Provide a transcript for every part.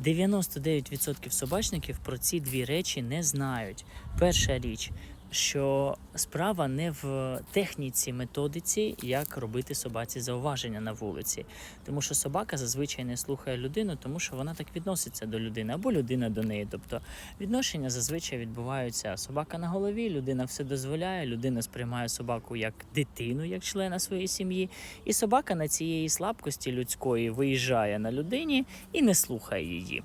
99% собачників про ці дві речі не знають. Перша річ, що справа не в техніці, методиці, як робити собаці зауваження на вулиці. Тому що собака зазвичай не слухає людину, тому що вона так відноситься до людини, або людина до неї. Тобто відношення зазвичай відбуваються собака на голові, людина все дозволяє, людина сприймає собаку як дитину, як члена своєї сім'ї, і собака на цієї слабкості людської виїжджає на людині і не слухає її.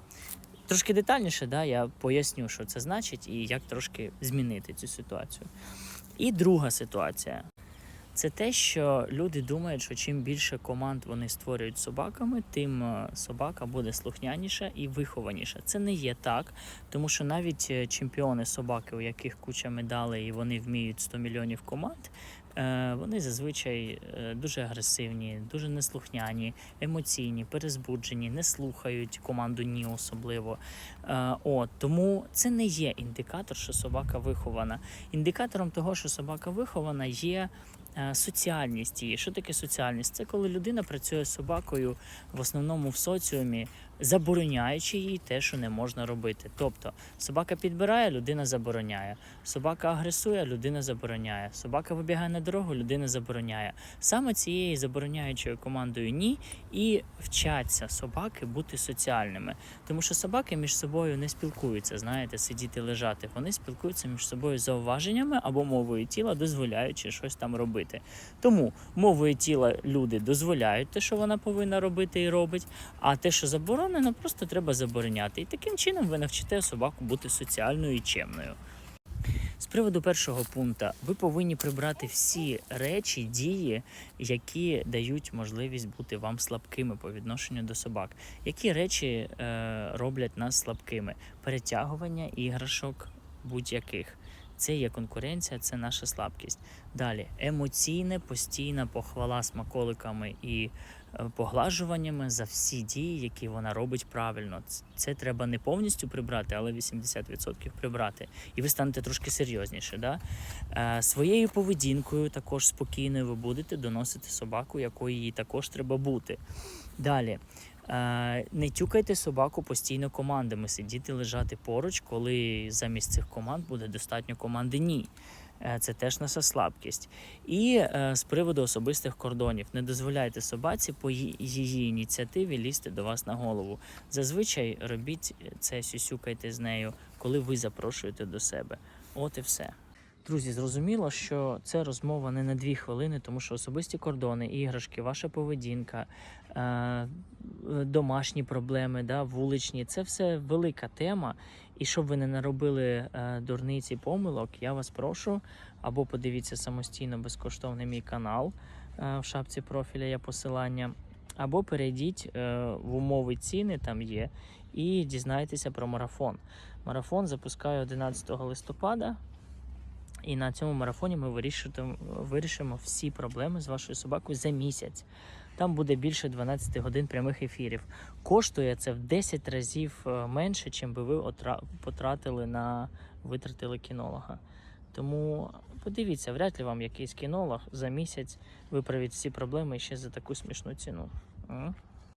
Трошки детальніше, да, я поясню, що це значить і як трошки змінити цю ситуацію. І друга ситуація це те, що люди думають, що чим більше команд вони створюють собаками, тим е, собака буде слухняніша і вихованіша. Це не є так, тому що навіть е, чемпіони собаки, у яких куча медалей, і вони вміють 100 мільйонів команд. Е, Вони зазвичай е, дуже агресивні, дуже неслухняні, емоційні, перезбуджені, не слухають команду ні особливо. Е, От тому це не є індикатор, що собака вихована. Індикатором того, що собака вихована, є соціальність її. Що таке соціальність? Це коли людина працює з собакою в основному в соціумі, забороняючи їй те, що не можна робити. Тобто собака підбирає, людина забороняє. Собака агресує, людина забороняє. Собака вибігає на дорогу, людина забороняє. Саме цією забороняючою командою ні і вчаться собаки бути соціальними. Тому що собаки між собою не спілкуються, знаєте, сидіти лежати. Вони спілкуються між собою зауваженнями або мовою тіла, дозволяючи щось там робити. Тому мовою тіла люди дозволяють те, що вона повинна робити і робить, а те, що заборонено, просто треба забороняти. І таким чином ви навчите собаку бути соціальною і чемною. З приводу першого пункту, ви повинні прибрати всі речі, дії, які дають можливість бути вам слабкими по відношенню до собак. Які речі е, роблять нас слабкими? Перетягування іграшок будь-яких. Це є конкуренція, це наша слабкість. Далі емоційне, постійна похвала смаколиками і е, поглажуваннями за всі дії, які вона робить правильно. Це треба не повністю прибрати, але 80% прибрати. І ви станете трошки серйозніше. Да? Е, своєю поведінкою також спокійною ви будете доносити собаку, якою їй також треба бути. Далі. Е, Не тюкайте собаку постійно командами, сидіти лежати поруч, коли замість цих команд буде достатньо команди ні. Е, Це теж наша слабкість. І е, з приводу особистих кордонів не дозволяйте собаці по її, її ініціативі лізти до вас на голову. Зазвичай робіть це, сюсюкайте з нею, коли ви запрошуєте до себе. От і все. Друзі, зрозуміло, що це розмова не на дві хвилини, тому що особисті кордони, іграшки, ваша поведінка, е, домашні проблеми, да, вуличні це все велика тема. І щоб ви не наробили е, дурниці помилок, я вас прошу або подивіться самостійно безкоштовний мій канал е, в шапці профіля є посилання, або перейдіть в умови ціни, там є, і дізнайтеся про марафон. Марафон запускаю 11 листопада. І на цьому марафоні ми вирішимо, вирішимо всі проблеми з вашою собакою за місяць. Там буде більше 12 годин прямих ефірів. Коштує це в 10 разів е, менше, чим би ви потратили на витратили кінолога. Тому подивіться, вряд ли вам якийсь кінолог за місяць виправить всі проблеми ще за таку смішну ціну.